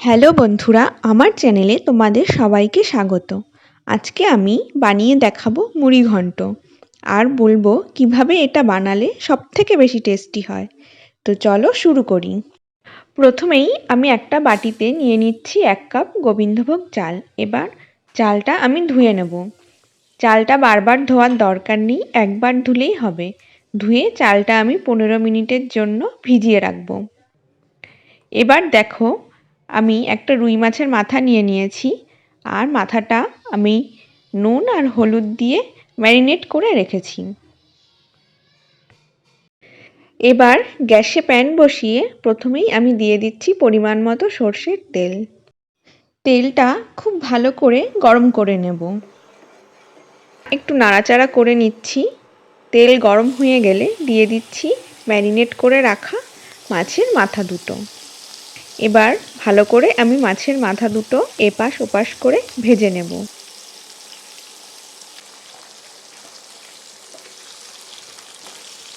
Hello বন্ধুরা, আমার চ্যানেলে তোমাদের সবাইকে স্বাগত। আজকে আমি বানিয়ে দেখাবো মুড়ি ঘন্ট। আর বলব কীভাবে এটা বানালে সব থেকে বেশি টেস্টি হয়। তো চলো শুরু করি। প্রথমেই আমি একটা বাটিতে নিয়ে নিচ্ছি এক কাপ গোবিন্দভোগ চাল। এবার চালটা আমি ধুয়ে নেব। চালটা বারবার ধোয়ার দরকার নেই, একবার ধুলেই হবে। ধুয়ে চালটা আমি পনেরো মিনিটের জন্য ভিজিয়ে রাখব। এবার দেখো আমি একটা রুই মাছের মাথা নিয়ে নিয়েছি। আর মাথাটা আমি নুন আর হলুদ দিয়ে ম্যারিনেট করে রেখেছি। এবার গ্যাসে প্যান বসিয়ে প্রথমেই আমি দিয়ে দিচ্ছি পরিমাণ মতো সর্ষের তেল। তেলটা খুব ভালো করে গরম করে নেব। একটু নাড়াচাড়া করে নিচ্ছি। তেল গরম হয়ে গেলে দিয়ে দিচ্ছি ম্যারিনেট করে রাখা মাছের মাথা দুটো। এবার ভালো করে আমি মাছের মাথা দুটো এপাশ ওপাশ করে ভেজে নেব।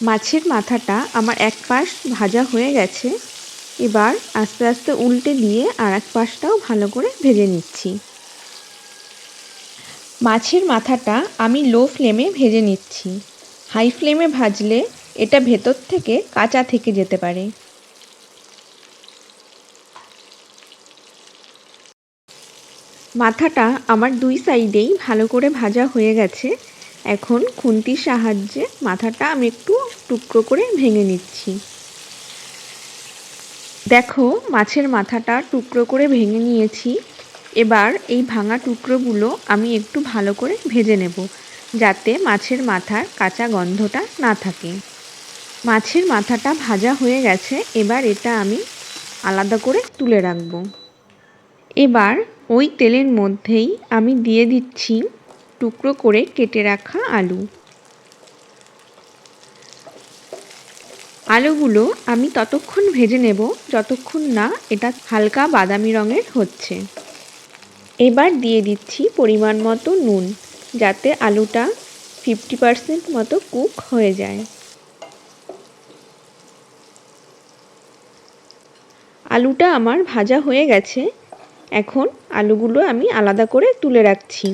মাছের মাথাটা আমার এক পাশ ভাজা হয়ে গেছে, এবার আস্তে আস্তে উল্টে দিয়ে আর এক পাশটাও ভালো করে ভেজে নিচ্ছি। মাছের মাথাটা আমি লো ফ্লেমে ভেজে নিচ্ছি। হাই ফ্লেমে ভাজলে এটা ভেতর থেকে কাঁচা থেকে যেতে পারে। মাথাটা আমার দুই সাইডেই ভালো করে ভাজা হয়ে গেছে। এখন খুন্তির সাহায্যে মাথাটা আমি একটু টুকরো করে ভেঙে নিচ্ছি। দেখো, মাছের মাথাটা টুকরো করে ভেঙে নিয়েছি। এবার এই ভাঙা টুকরোগুলো আমি একটু ভালো করে ভেজে নেব, যাতে মাছের মাথার কাঁচা গন্ধটা না থাকে। মাছের মাথাটা ভাজা হয়ে গেছে, এবার এটা আমি আলাদা করে তুলে রাখব। এবার ওই তেলের মধ্যেই আমি দিয়ে দিচ্ছি টুকরো করে কেটে রাখা আলু। আলুগুলো আমি ততক্ষণ ভেজে নেব, যতক্ষণ না এটা হালকা বাদামি রঙের হচ্ছে। এবার দিয়ে দিচ্ছি পরিমাণ মতো নুন, যাতে আলুটা ফিফটি পারসেন্ট মতো কুক হয়ে যায়। আলুটা আমার ভাজা হয়ে গেছে এখন আলুগুলো আমি আলাদা করে তুলে রাখছি।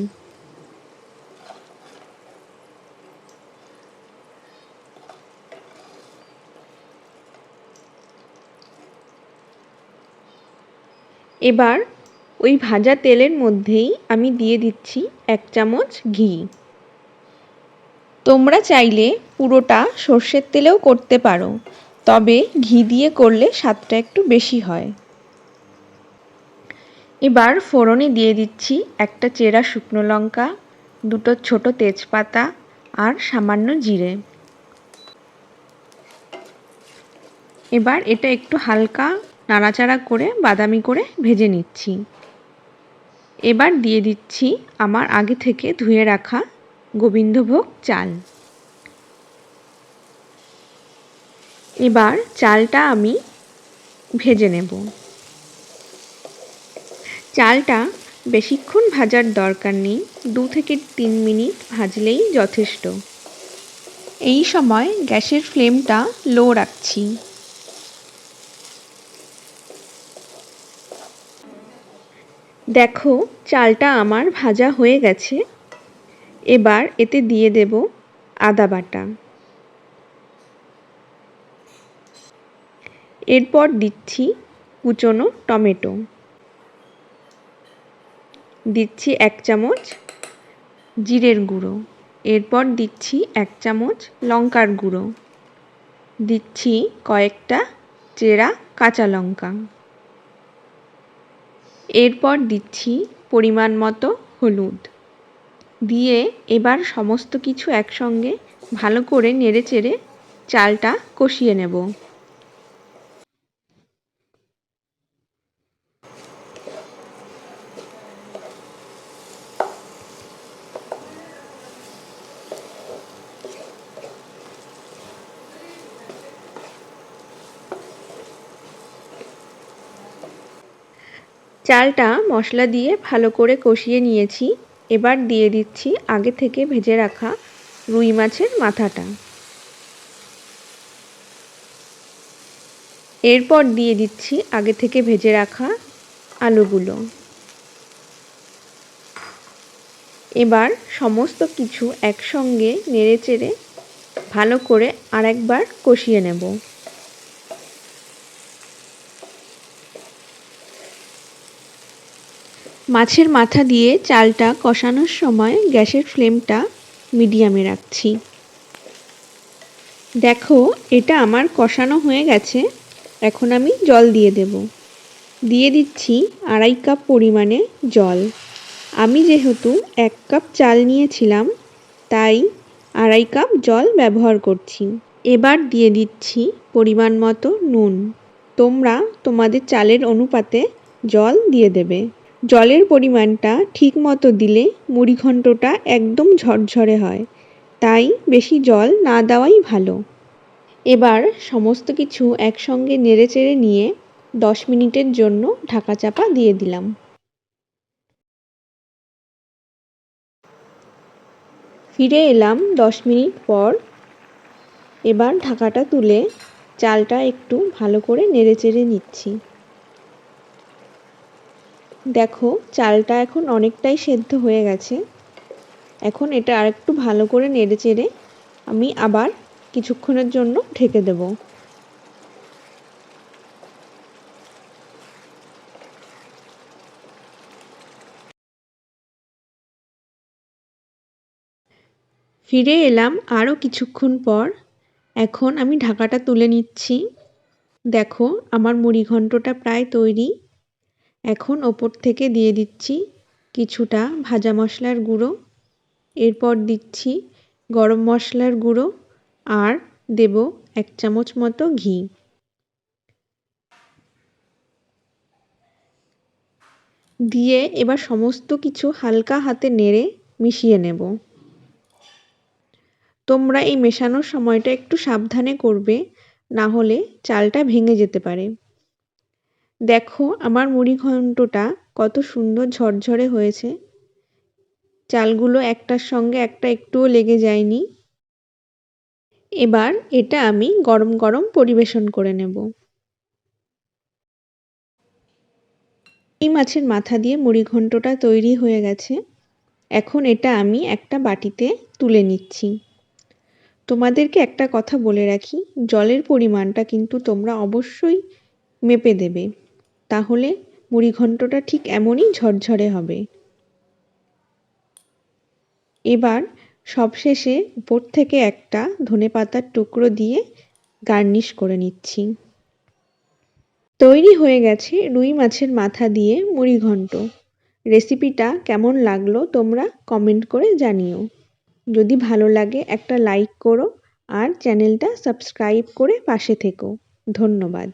এবার ওই ভাজা তেলের মধ্যেই আমি দিয়ে দিচ্ছি এক চামচ ঘি। তোমরা চাইলে পুরোটা সর্ষের তেলেও করতে পারো, তবে ঘি দিয়ে করলে স্বাদটা একটু বেশি হয়। এবার ফোড়নে দিয়ে দিচ্ছি একটা চেরা শুকনো লঙ্কা, দুটো ছোট তেজপাতা আর সামান্য জিরে। এবার এটা একটু হালকা নাড়াচাড়া করে, বাদামি করে ভেজে নিচ্ছি। এবার দিয়ে দিচ্ছি আমার আগে থেকে ধুয়ে রাখা গোবিন্দভোগ চাল। এবার চালটা আমি ভেজে নেব। চালটা বেশিক্ষণ ভাজার দরকার নেই, দু থেকে তিন মিনিট ভাজলেই যথেষ্ট। এই সময় গ্যাসের ফ্লেমটা লো রাখছি। দেখো, চালটা আমার ভাজা হয়ে গেছে। এবার এতে দিয়ে দেব আদা বাটা। এরপর দিচ্ছি কুচনো টমেটো। দিচ্ছি এক চামচ জিরের গুঁড়ো। এরপর দিচ্ছি এক চামচ লঙ্কার গুঁড়ো। দিচ্ছি কয়েকটা চেরা কাঁচা লঙ্কা। এরপর দিচ্ছি পরিমাণ মতো হলুদ। দিয়ে এবার সমস্ত কিছু একসঙ্গে ভালো করে নেড়ে চেড়ে চালটা কষিয়ে নেব। চালটা মশলা দিয়ে ভালো করে কষিয়ে নিয়েছি। এবার দিয়ে দিচ্ছি আগে থেকে ভেজে রাখা রুই মাছের মাথাটা। এরপর দিয়ে দিচ্ছি আগে থেকে ভেজে রাখা আলুগুলো। এবার সমস্ত কিছু একসঙ্গে নেড়েচেড়ে ভালো করে আরেকবার কষিয়ে নেব। মাছের মাথা দিয়ে চালটা কষানোর সময় গ্যাসের ফ্লেমটা মিডিয়ামে রাখছি। দেখো, এটা আমার কষানো হয়ে গেছে। এখন আমি জল দিয়ে দেব। দিয়ে দিচ্ছি আড়াই কাপ পরিমাণে জল। আমি যেহেতু এক কাপ চাল নিয়েছিলাম, তাই আড়াই কাপ জল ব্যবহার করছি। এবার দিয়ে দিচ্ছি পরিমাণ মতো নুন। তোমরা তোমাদের চালের অনুপাতে জল দিয়ে দেবে। জলের পরিমাণটা ঠিক মতো দিলে মুড়িঘণ্টটা একদম ঝরঝরে হয়। তাই বেশি জল না দেওয়াই ভালো। এবার সমস্ত কিছু একসঙ্গে নেড়েচেড়ে নিয়ে দশ মিনিটের জন্য ঢাকা চাপা দিয়ে দিলাম। ফিরে এলাম দশ মিনিট পর। এবার ঢাকাটা তুলে চালটা একটু ভালো করে নেড়েচেড়ে নিচ্ছি। দেখো, চালটা এখন অনেকটাই সেদ্ধ হয়ে গেছে। এখন এটা আর একটু ভালো করে নেড়ে চেড়ে আমি আবার কিছুক্ষণের জন্য ঢেকে দেব। ফিরে এলাম আরও কিছুক্ষণ পর। এখন আমি ঢাকাটা তুলে নিচ্ছি। দেখো, আমার মুড়ি ঘন্টটা প্রায় তৈরি। এখন ওপর থেকে দিয়ে দিচ্ছি কিছুটা ভাজা মশলার গুঁড়ো। এরপর দিচ্ছি গরম মশলার গুঁড়ো আর দেব এক চামচ মতো ঘি। দিয়ে এবার সমস্ত কিছু হালকা হাতে নেড়ে মিশিয়ে নেব। তোমরা এই মেশানোর সময়টা একটু সাবধানে করবে, না হলে চালটা ভেঙে যেতে পারে। দেখো, আমার মুড়ি ঘন্টটা কত সুন্দর ঝরঝরে হয়েছে। চালগুলো একটার সঙ্গে একটা একটুও লেগে যায়নি। এবার এটা আমি গরম গরম পরিবেশন করে নেব। এই মাছের মাথা দিয়ে মুড়ি ঘন্টটা তৈরি হয়ে গেছে। এখন এটা আমি একটা বাটিতে তুলে নিচ্ছি। তোমাদেরকে একটা কথা বলে রাখি, জলের পরিমাণটা কিন্তু তোমরা অবশ্যই মেপে দেবে। তাহলে মুড়িঘণ্টটা ঠিক এমনই ঝরঝরে হবে। এবার সবশেষে উপর থেকে একটা ধনে পাতার টুকরো দিয়ে গার্নিশ করে নিচ্ছি। তৈরি হয়ে গেছে রুই মাছের মাথা দিয়ে মুড়িঘণ্ট। রেসিপিটা কেমন লাগল তোমরা কমেন্ট করে জানিও। যদি ভালো লাগে একটা লাইক করো আর চ্যানেলটা সাবস্ক্রাইব করে পাশে থেকো। ধন্যবাদ।